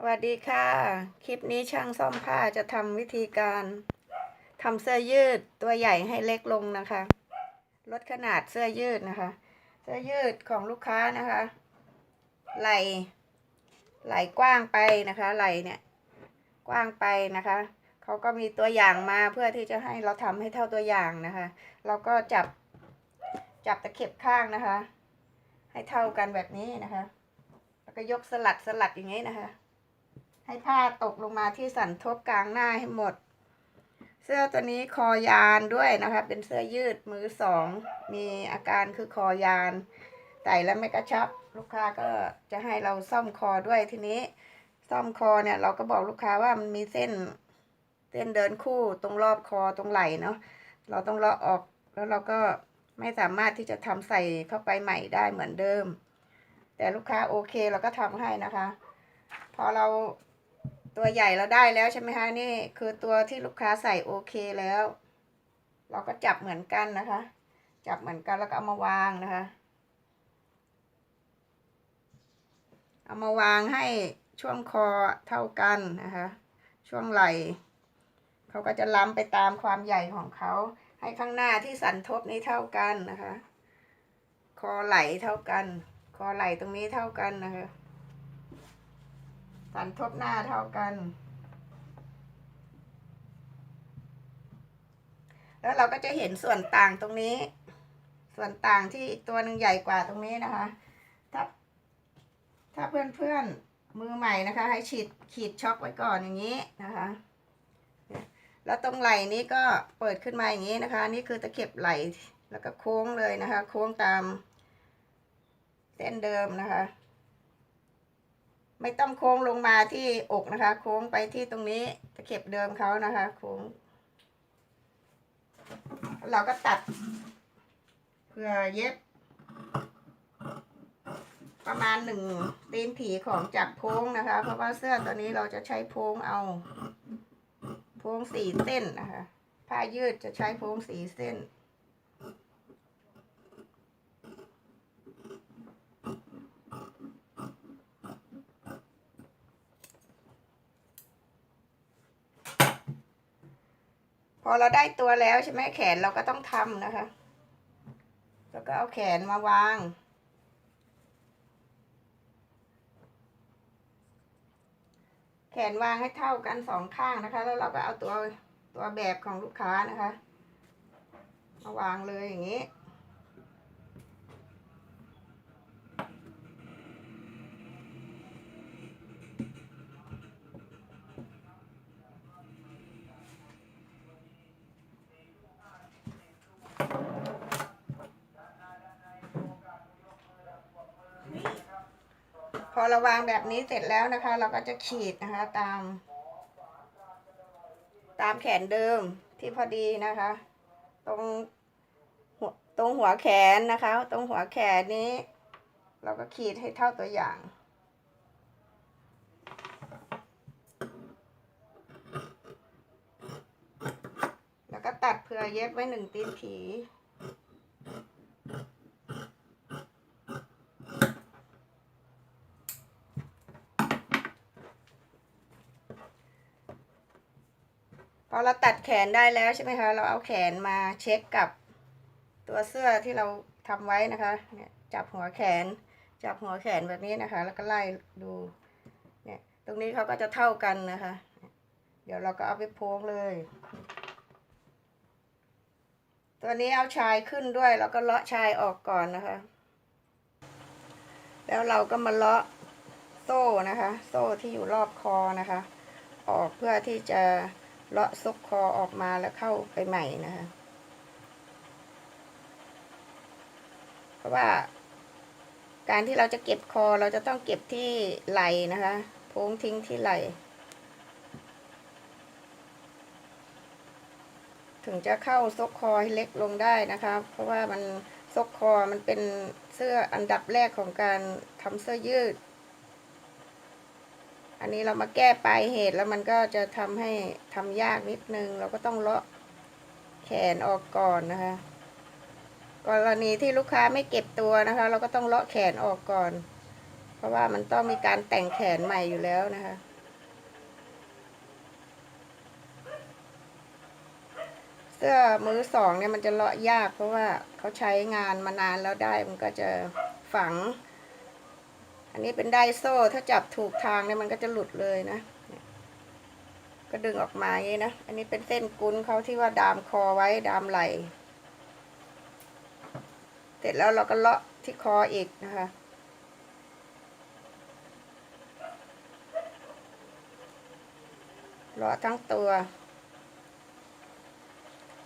สวัสดีค่ะ คลิปนี้ช่างซ่อมผ้าจะทำวิธีการทำเสื้อยืดตัวใหญ่ให้เล็กลงนะคะ ลดขนาดเสื้อยืดนะคะ เสื้อยืดของลูกค้านะคะ ไหลไหลกว้างไปนะคะ ไหลเนี่ยกว้างไปนะคะเขาก็มีตัวอย่างมาเพื่อที่จะให้เราทำให้เท่าตัวอย่างนะคะ เราก็จับจับตะเข็บข้างนะคะ ให้เท่ากันแบบนี้นะคะ แล้วก็ยกสลัดสลัดอย่างนี้นะคะ ให้ผ้าตกลงมาที่สันทบกลางหน้าให้หมด เสื้อตัวนี้คอยานด้วยนะคะ เป็นเสื้อยืดมือสอง มีอาการคือคอยาน ใส่แล้วไม่กระชับ ลูกค้าก็จะให้เราซ่อมคอด้วยทีนี้ ซ่อมคอเนี่ย เราก็บอกลูกค้าว่ามันมีเส้น เส้นเดินคู่ตรงรอบคอตรงไหล่เนาะ เราต้องเลาะออก แล้วเราก็ไม่สามารถที่จะทำใส่เข้าไปใหม่ได้เหมือนเดิม แต่ลูกค้าโอเคเราก็ทำให้นะคะ พอเรา ตัวใหญ่เราได้แล้วใช่ไหมคะนี่คือตัวที่ลูกค้าใส่โอเคแล้ว เราก็จับเหมือนกันนะคะ จับเหมือนกันแล้วก็เอามาวางนะคะ เอามาวางให้ช่วงคอเท่ากันนะคะ ช่วงไหล่เขาก็จะล้ำไปตามความใหญ่ของเขา ให้ข้างหน้าที่สันทบนี้เท่ากันนะคะ คอไหล่เท่ากัน คอไหล่ตรงนี้เท่ากันนะคะ สันทบหน้าเท่ากัน แล้วเราก็จะเห็นส่วนต่างตรงนี้ ส่วนต่างที่อีกตัวหนึ่งใหญ่กว่าตรงนี้นะคะ ถ้า ถ้าเพื่อนๆมือใหม่นะคะ ให้ฉีดขีดช็อกไว้ก่อนอย่างนี้นะคะ แล้วตรงไหล่นี้ก็เปิดขึ้นมาอย่างนี้นะคะ นี่คือตะเข็บไหล่แล้วก็โค้งเลยนะคะ โค้งตามเส้นเดิมนะคะ ไม่ต้องโค้งลงมาที่อกนะคะ โค้งไปที่ตรงนี้ตะเข็บเดิมเขานะคะ โค้ง เราก็ตัดเพื่อเย็บ ประมาณหนึ่งตีนผีของจับโพ้งนะคะ เพราะว่าเสื้อตัวนี้เราจะใช้โพ้งเอา โพ้งสี่เส้นนะคะ ผ้ายืดจะใช้โพ้งสี่เส้น พอเราได้ตัวแล้วใช่ไหมแขนเราก็ต้องทำนะคะ แล้วก็เอาแขนมาวาง แขนวางให้เท่ากันสองข้างนะคะ แล้วเราก็เอาตัวตัวแบบของลูกค้านะคะ มาวางเลยอย่างนี้ พอเราวางแบบนี้เสร็จแล้วนะคะ เราก็จะขีดนะคะตาม ตามแขนเดิมที่พอดีนะคะ ตรงหัวตรงหัวแขนนะคะ ตรงหัวแขนนี้ เราก็ขีดให้เท่าตัวอย่างแล้วก็ตัดเผื่อเย็บไว้หนึ่งตีนผี เราตัดแขนได้แล้วใช่ไหมคะ เราเอาแขนมาเช็คกับตัวเสื้อที่เราทำไว้นะคะเนี่ยจับหัวแขน จับหัวแขนแบบนี้นะคะ แล้วก็ไล่ดูเนี่ยตรงนี้เขาก็จะเท่ากันนะคะ เดี๋ยวเราก็เอาไปโพงเลย ตัวนี้เอาชายขึ้นด้วย แล้วก็เลาะชายออกก่อนนะคะ แล้วเราก็มาเลาะโซ่นะคะ โซ่ที่อยู่รอบคอนะคะ ออกเพื่อที่จะ เลาะซกคอออกมาแล้วเข้าไปใหม่นะคะ เพราะว่า การที่เราจะเก็บคอเราจะต้องเก็บที่ไหล่นะคะโพ้งทิ้งที่ไหล่ถึงจะเข้าซกคอให้เล็กลงได้นะคะ เพราะว่ามันซกคอมันเป็นเสื้ออันดับแรกของการทำเสื้อยืด อันนี้เรามาแก้ปลายเหตุแล้วมันก็จะทำให้ทำยากนิดนึง เราก็ต้องเลาะแขนออกก่อนนะคะ กรณีที่ลูกค้าไม่เก็บตัวนะคะ เราก็ต้องเลาะแขนออกก่อน เพราะว่ามันต้องมีการแต่งแขนใหม่อยู่แล้วนะคะ เสื้อมือสองเนี่ยมันจะเลาะยากเพราะว่าเขาใช้งานมานานแล้วได้มันก็จะฝัง อันนี้เป็นไดโซ่ถ้าจับถูกทางเนี่ยมันก็จะหลุดเลยนะ ก็ดึงออกมาอย่างนี้นะ อันนี้เป็นเส้นกุ้นเขาที่ว่าดามคอไว้ดามไหลเสร็จแล้วเราก็เลาะที่คออีกนะคะเลาะทั้งตัว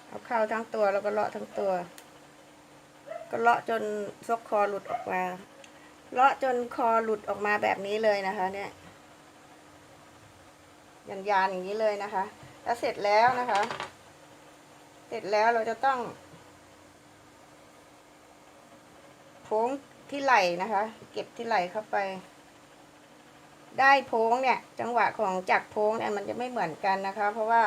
เอาเข้าทั้งตัวแล้วก็เลาะทั้งตัว ก็เลาะจนซกคอหลุดออกมา เลาะจนคอหลุดออกมาแบบนี้เลยนะคะ เนี่ยยันยานอย่างนี้เลยนะคะ แล้วเสร็จแล้วนะคะ เสร็จแล้วเราจะต้องโพงที่ไหล่นะคะ เก็บที่ไหล่เข้าไป ได้โพงเนี่ย จังหวะของจักรโพงเนี่ยมันจะไม่เหมือนกันนะคะ เพราะว่า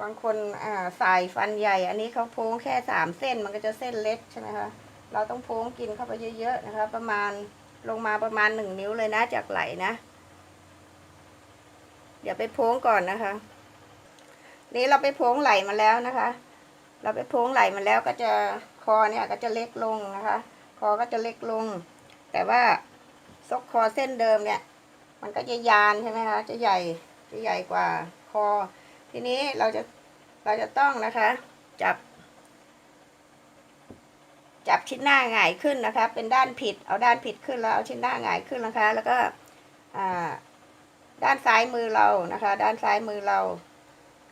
บางคนอ่าสายฟันใหญ่ อันนี้เขาโพงแค่สามเส้นมันก็จะเส้นเล็กใช่ไหมคะ เราต้องโพ้งกินเข้าไปเยอะๆนะคะ ประมาณลงมาประมาณหนึ่งนิ้วเลยนะจากไหลนะ เดี๋ยวไปโพ้งก่อนนะคะ นี่เราไปโพ้งไหลมาแล้วนะคะ เราไปโพ้งไหลมาแล้วก็จะคอเนี่ยก็จะเล็กลงนะคะ คอก็จะเล็กลง แต่ว่าซกคอเส้นเดิมเนี่ย มันก็จะยานใช่ไหมคะจะใหญ่จะใหญ่กว่าคอ ทีนี้เราจะเราจะต้องนะคะ จับ จับชิ้นหน้าหงายขึ้นนะคะ เป็นด้านผิด เอาด้านผิดขึ้นแล้วเอาชิ้นหน้าหงายขึ้นนะคะ แล้วก็ด้านซ้ายมือเรานะคะ ด้านซ้ายมือเรา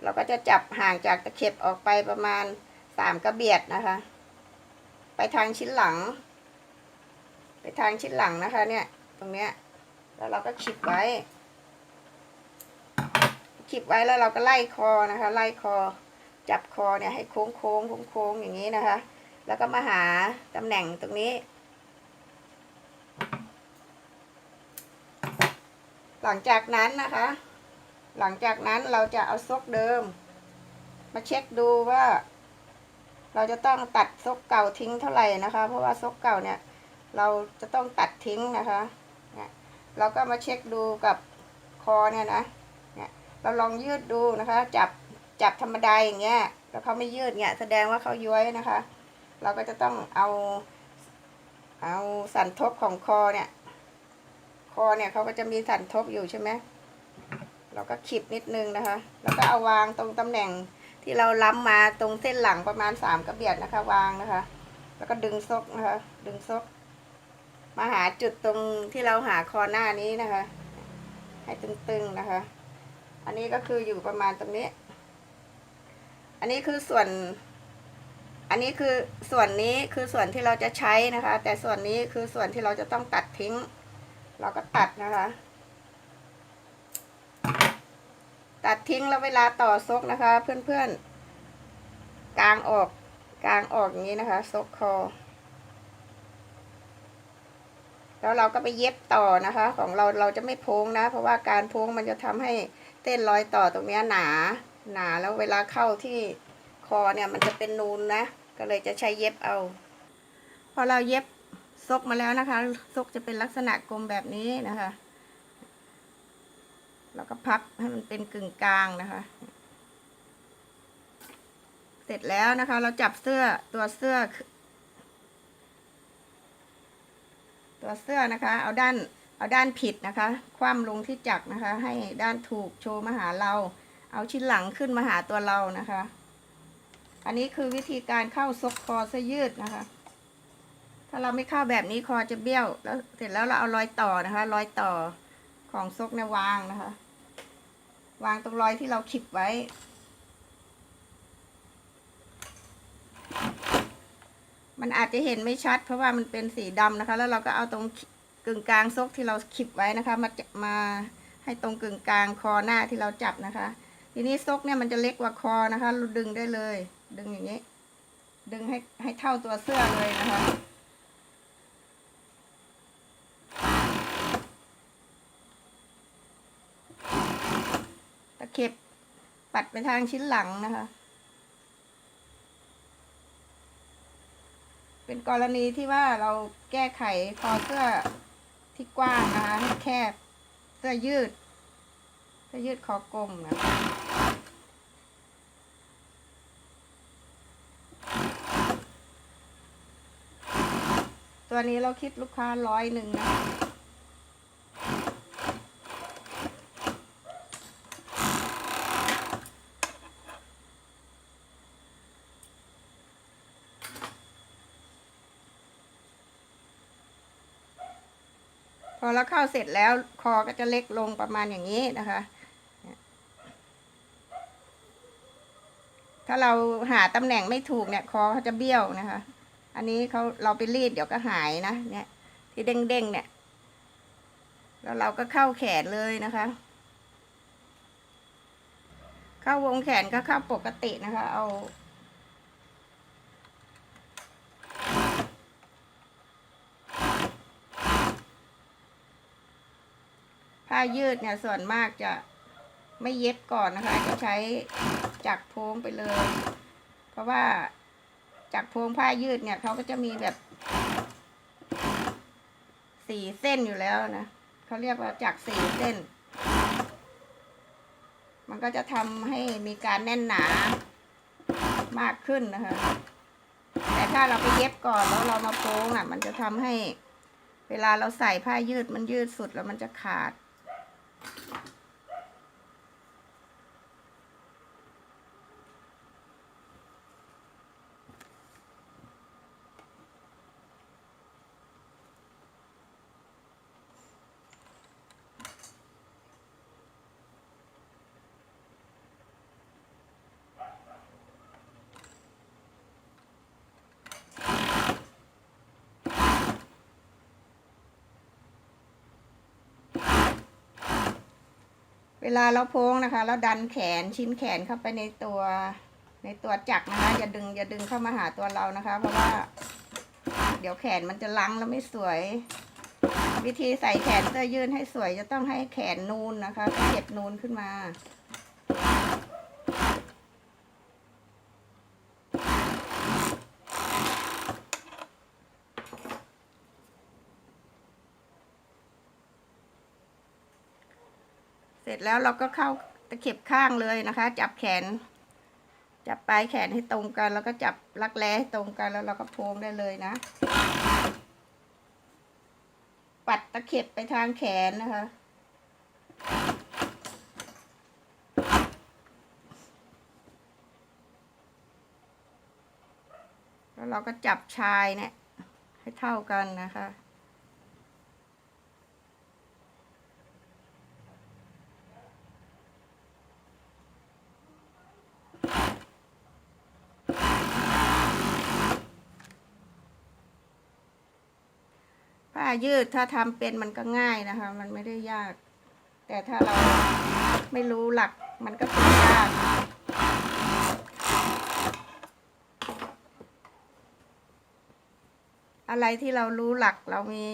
เราก็จะจับห่างจากตะเข็บออกไปประมาณสามกระเบียดนะคะ ไปทางชิ้นหลัง ไปทางชิ้นหลังนะคะ เนี่ย ตรงเนี้ย แล้วเราก็ขีดไว้ขีดไว้แล้วเราก็ไล่คอนะคะ ไล่คอ จับคอเนี่ยให้โค้งโค้งโค้งโค้งอย่างนี้นะคะ แล้วก็มาหาตำแหน่งตรงนี้ หลังจากนั้นนะคะ หลังจากนั้นเราจะเอาซกเดิม มาเช็คดูว่า เราจะต้องตัดซกเก่าทิ้งเท่าไหร่นะคะ เพราะว่าซกเก่าเนี่ย เราจะต้องตัดทิ้งนะคะเนี่ยเราก็มาเช็คดูกับคอเนี่ยนะเนี่ยเราลองยืดดูนะคะ จับจับธรรมดาอย่างเงี้ยแล้วเขาไม่ยืดเนี่ยแสดงว่าเขาย้วยนะคะ เราก็จะต้องเอา เอาสันทบของคอเนี่ย คอเนี่ยเขาก็จะมีสันทบอยู่ใช่ไหมเราก็ขีดนิดนึงนะคะ แล้วก็เอาวางตรงตำแหน่งที่เราล้ำมาตรงเส้นหลังประมาณสามกระเบียดนะคะ วางนะคะ แล้วก็ดึงซกนะคะ ดึงซก มาหาจุดตรงที่เราหาคอหน้านี้นะคะ ให้ตึงๆนะคะ อันนี้ก็คืออยู่ประมาณตรงนี้ อันนี้คือส่วน อันนี้คือส่วนนี้คือส่วนที่เราจะใช้นะคะ แต่ส่วนนี้คือส่วนที่เราจะต้องตัดทิ้ง เราก็ตัดนะคะ ตัดทิ้งแล้วเวลาต่อซกนะคะ เพื่อนๆกลางออกกลางออกอย่างนี้นะคะ ซกคอ แล้วเราก็ไปเย็บต่อนะคะ ของเราเราจะไม่โพ้งนะ เพราะว่าการโพ้งมันจะทำให้เต้นรอยต่อตรงนี้หนา หนาแล้วเวลาเข้าที่คอเนี่ยมันจะเป็นนูนนะ ก็เลยจะใช้เย็บเอา พอเราเย็บซกมาแล้วนะคะ ซกจะเป็นลักษณะกลมแบบนี้นะคะ เราก็พับให้มันเป็นกึ่งกลางนะคะ เสร็จแล้วนะคะ เราจับเสื้อตัวเสื้อ ตัวเสื้อนะคะ เอาด้านเอาด้านผิดนะคะ คว่ำลงที่จักรนะคะ ให้ด้านถูกโชว์มาหาเรา เอาชิ้นหลังขึ้นมาหาตัวเรานะคะ อันนี้คือวิธีการเข้าซกคอเสื้อยืดนะคะ ถ้าเราไม่เข้าแบบนี้คอจะเบี้ยว แล้วเสร็จแล้วเราเอารอยต่อนะคะ รอยต่อของซกเนี่ยวางนะคะ วางตรงรอยที่เราขีดไว้ มันอาจจะเห็นไม่ชัด เพราะว่ามันเป็นสีดำนะคะ แล้วเราก็เอาตรงกึ่งกลางซกที่เราขีดไว้นะคะ มามาให้ตรงกึ่งกลางคอหน้าที่เราจับนะคะ ทีนี้ซกเนี่ยมันจะเล็กกว่าคอนะคะเราดึงได้เลย ดึงอย่างนี้ ดึงให้ให้เท่าตัวเสื้อเลยนะคะ ตะเข็บปัดไปทางชิ้นหลังนะคะ เป็นกรณีที่ว่าเราแก้ไขคอเสื้อที่กว้างนะคะให้แคบ เสื้อยืด เสื้อยืดคอกลมนะคะ ตัวนี้เราคิดลูกค้าร้อยหนึ่งนะพอเราเข้าเสร็จแล้วคอก็จะเล็กลงประมาณอย่างนี้นะคะ ถ้าเราหาตำแหน่งไม่ถูกเนี่ย คอเขาจะเบี้ยวนะคะ อันนี้เขาเราไปรีดเดี๋ยวก็หายนะเนี่ย ที่เด้งๆเนี่ย แล้วเราก็เข้าแขนเลยนะคะ เข้าวงแขนก็เข้าปกตินะคะ เอาผ้ายืดเนี่ยส่วนมากจะไม่เย็บก่อนนะคะ จะใช้จักรโพงไปเลย เพราะว่า จักรโพงผ้ายืดเนี่ยเขาก็จะมีแบบสี่เส้นอยู่แล้วนะเขาเรียกว่าจักสี่เส้น มันก็จะทำให้มีการแน่นหนามากขึ้นนะคะแต่ถ้าเราไปเย็บก่อนแล้วเรามาโป้งอะ มันจะทำให้เวลาเราใส่ผ้ายืดมันยืดสุดแล้วมันจะขาด เวลาเราโพ้งนะคะ เราดันแขนชิ้นแขนเข้าไปในตัว ในตัวจักรนะคะอย่าดึงอย่าดึงเข้ามาหาตัวเรานะคะ เพราะว่า เดี๋ยวแขนมันจะลังแล้วไม่สวย วิธีใส่แขนเสื้อยืดให้สวยจะต้องให้แขนนูนนะคะเก็บนูนขึ้นมา ร็จแล้วเราก็เข้าตะเข็บข้างเลยนะคะ จับแขน จับปลายแขนให้ตรงกัน แล้วก็จับรักแร้ให้ตรงกันแล้วเราก็โพงได้เลยนะ ปัดตะเข็บไปทางแขนนะคะแล้วเราก็จับชายเนี่ยให้เท่ากันนะคะ ยืดถ้าทำเป็นมันก็ง่ายนะคะ มันไม่ได้ยาก แต่ถ้าเราไม่รู้หลักมันก็เป็นยากอะไรที่เรารู้หลักเรามี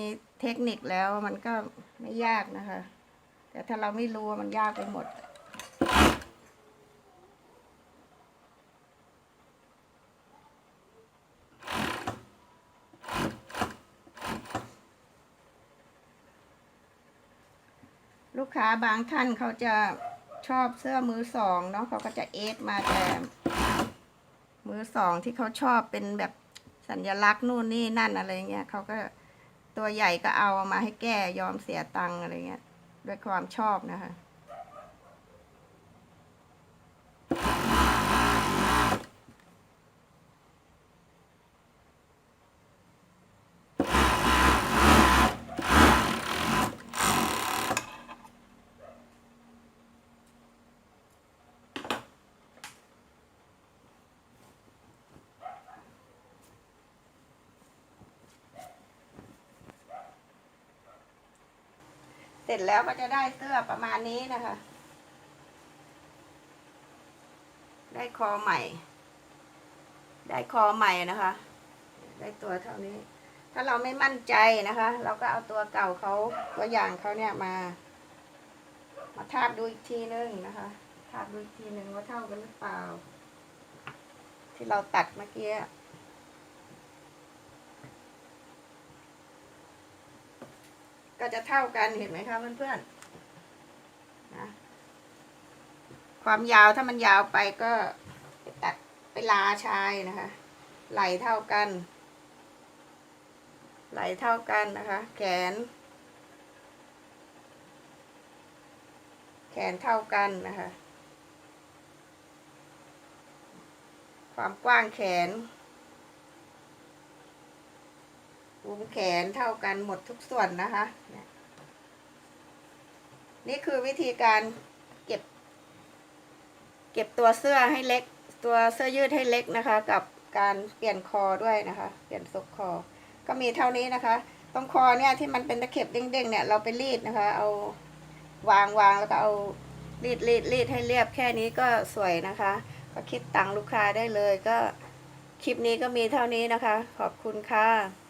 เทคนิคแล้วมันก็ไม่ยากนะคะ แต่ถ้าเราไม่รู้มันยากไปหมด ค้าบางท่านเขาจะชอบเสื้อมือสองเนาะเขาก็จะเอฟมาแต่มือสองที่เขาชอบเป็นแบบสัญลักษณ์นู่นนี่นั่นอะไรเงี้ยเขาก็ตัวใหญ่ก็เอามาให้แก้ยอมเสียตังค์อะไรเงี้ยด้วยความชอบนะคะ เสร็จแล้วก็จะได้เสื้อประมาณนี้นะคะ ได้คอใหม่ ได้คอใหม่นะคะ ได้ตัวเท่านี้ ถ้าเราไม่มั่นใจนะคะ เราก็เอาตัวเก่าเขาตัวอย่างเขาเนี่ยมา มาทาบดูอีกทีนึงนะคะทาบดูอีกทีนึงว่าเท่ากันหรือเปล่า ที่เราตัดเมื่อกี้ ก็จะเท่ากันเห็นไหมคะเพื่อนๆนะความยาวถ้ามันยาวไปก็ไปตัดไปลาชายนะคะ ไหลเท่ากัน ไหลเท่ากันนะคะ แขน แขนเท่ากันนะคะ ความกว้างแขน วงแขนเท่ากันหมดทุกส่วนนะคะนี่ยนี่คือวิธีการเก็บ เก็บตัวเสื้อให้เล็ก ตัวเสื้อยืดให้เล็กนะคะ กับการเปลี่ยนคอด้วยนะคะ เปลี่ยนซกคอ ก็มีเท่านี้นะคะ ตรงคอเนี่ยที่มันเป็นตะเข็บเด้งๆเนี่ยเราไปรีดนะคะ เอาวางวางแล้วก็เอารีดรีดรีดให้เรียบแค่นี้ก็สวยนะคะ ก็คิดตังค์ลูกค้าได้เลยก็คลิปนี้ก็มีเท่านี้นะคะ ขอบคุณค่ะ